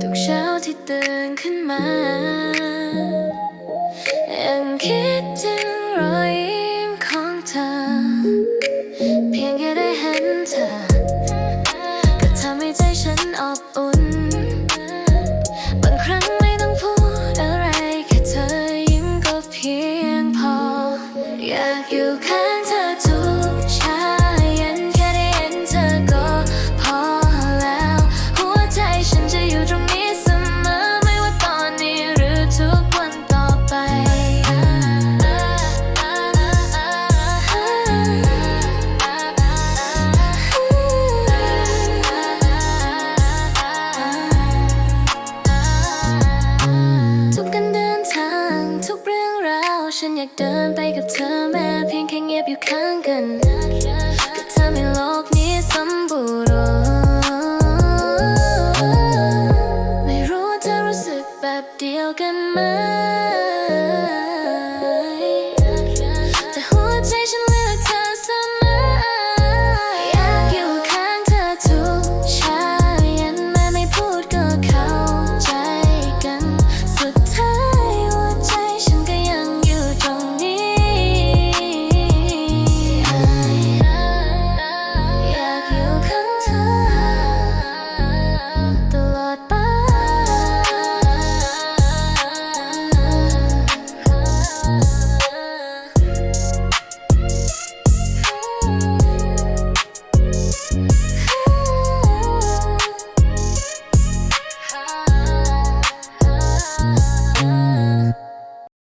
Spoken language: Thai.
ทุกเช้าที่ตื่นขึ้นมายังคิดถึงรอยยิ้มของเธอ เพียงแค่ได้เห็นเธอ ก็ทำให้ใจฉันอบอุ่น บางครั้งไม่ต้องพูดอะไร แค่เธอยิ้มก็เพียงพอ อยากอยู่ข้าง ฉันอยากเดินไปกับเธอแม้เพียงแค่เงียบอยู่ข้างกันก็ทำให้โลกนี้สมบูรณ์ไม่รู้เธอรู้สึกแบบเดียวกันไหม